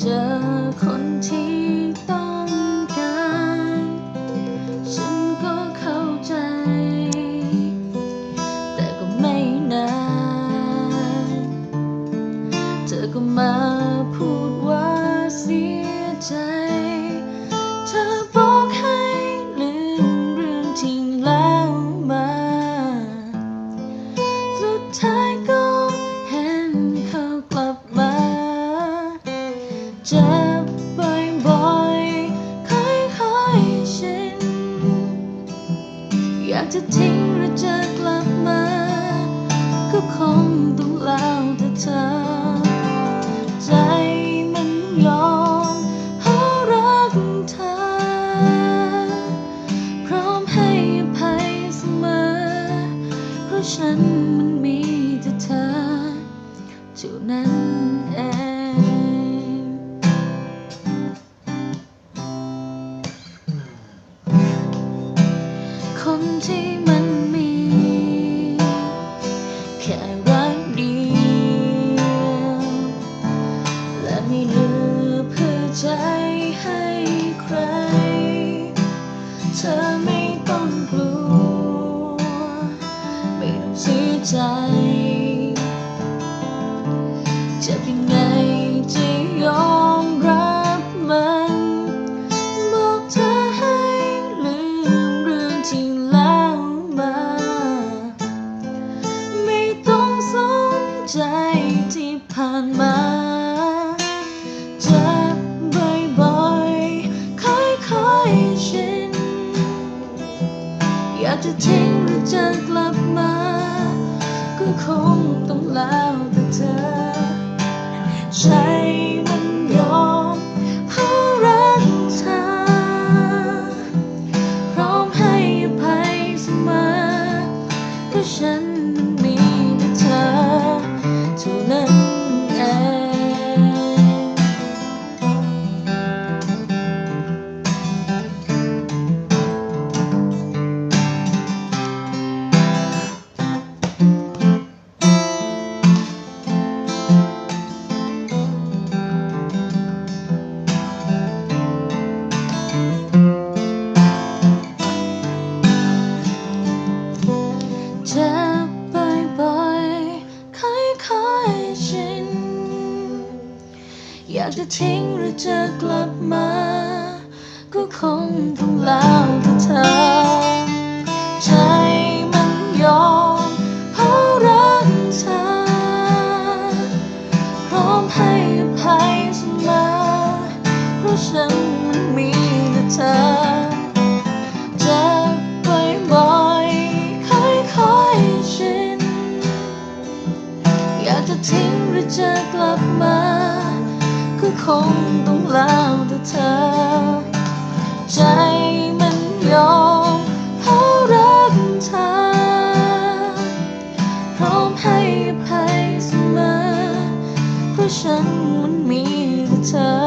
เจอคนที่ต้องการ ฉันก็เข้าใจ แต่ก็ไม่นาน เธอก็มาพูดว่าเสียใจ เธอบอกให้ลืมเรื่องทิ้งแล้ว จ็บบ่อยๆค่อยๆชินอยากจะทิ้งหรือจะกลับมา ก็คงต้องแล้วแต่เธอ ใจมันยอมหารักเธอ พร้อมให้ภัยเสมอ เพราะฉันมันมีแต่เธอเท่านั้น ที่มันมี แค่รักเดียวและไม่เหลือเพื่อใจให้ใคร เธอไม่ต้องกลัว ไม่ต้องเสียใจ ใจที่ผ่านมาเจ็บบ่อยๆค่อยๆชินอยากจะทิ้งหรือจะกลับมา ก็คงต้องแล้วแต่เธอใช่ เท่ อยากจะทิ้งหรือจะกลับมา ก็คงต้องแล้วแต่เธอ ใจมันยอมเพราะรักเธอ พร้อมให้อภัยเสมอเพราะฉันมันมีแต่เธอ คงต้องลาวแต่เธอ ใจมันยอมเพราะรักเธอ พร้อมให้อภัยเสมอ เพราะฉันมันมีแต่เธอ